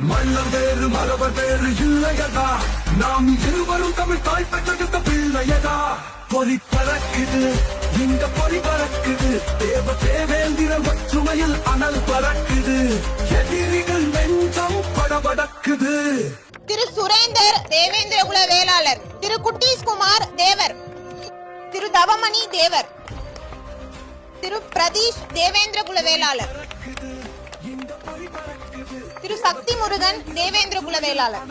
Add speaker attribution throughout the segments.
Speaker 1: மன்னர் வேறு மரபர் வேறு இல்லையடா. நாம் இருவரும் தமிழ் தாய் பெற்றெடுத்த பிள்ளையடா. பொறி பறக்குது இங்க பொறி பறக்குது. தேவ தேவேந்திர ஒற்றுமையில் அனல் பறக்குது. எதிரிகள் நெஞ்சம் படபடக்குது.
Speaker 2: திரு சுரேந்தர் தேவேந்திரகுல வேளாளர் திரு குட்டீஸ்குமார் தேவர். திரு தவமணி தேவர். திரு பிரதீஷ் தேவேந்திரகுல வேளாளர் திரு சக்தி முருகன் தேவேந்திரகுல குலவேளாளர்.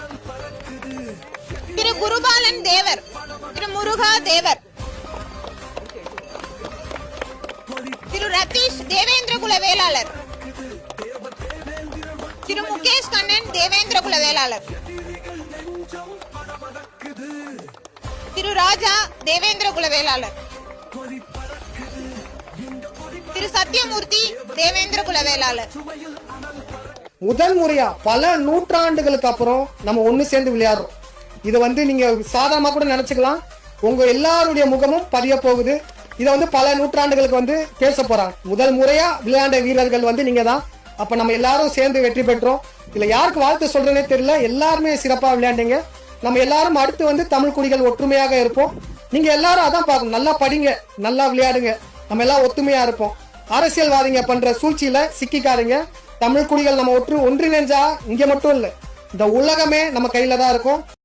Speaker 2: திரு குருபாலன் தேவர் திரு முருகா தேவர். திரு ரதீஷ் தேவேந்திரகுல வேளாளர் திரு முகேஷ் கண்ணன் தேவேந்திரகுல வேளாளர் திரு ராஜா தேவேந்திரகுல வேளாளர் திரு சத்தியமூர்த்தி தேவேந்திர வேளாளர்
Speaker 3: முதல் முறையா பல நூற்றாண்டுகளுக்கு அப்புறம் நம்ம ஒண்ணு சேர்ந்து விளையாடுறோம். இதை வந்து நீங்க சாதாரணமா கூட நினைச்சுக்கலாம். உங்க எல்லாருடைய முகமும் பதிய போகுது. இதை வந்து பல நூற்றாண்டுகளுக்கு வந்து பேச போறாங்க. முதல் முறையா விளையாண்ட வீரர்கள் வந்து நீங்க தான். அப்ப நம்ம எல்லாரும் சேர்ந்து வெற்றி பெற்றோம். இதுல யாருக்கு வாழ்த்து சொல்றேனே தெரியல. எல்லாருமே சிறப்பா விளையாண்டீங்க. நம்ம எல்லாரும் அடுத்து வந்து தமிழ் குடிகள் ஒற்றுமையாக இருப்போம். நீங்க எல்லாரும் அதான் பார்க்கணும். நல்லா படிங்க. நல்லா விளையாடுங்க. நம்ம எல்லாம் ஒத்துமையா இருப்போம். அரசியல்வாதிங்க பண்ற சூழ்ச்சியில சிக்கிக்காதீங்க. தமிழ் குடிகள் நம்ம ஒற்று ஒன்றிணைஞ்சா இங்க மட்டும் இல்ல இந்த உலகமே நம்ம கையில தான் இருக்கும்.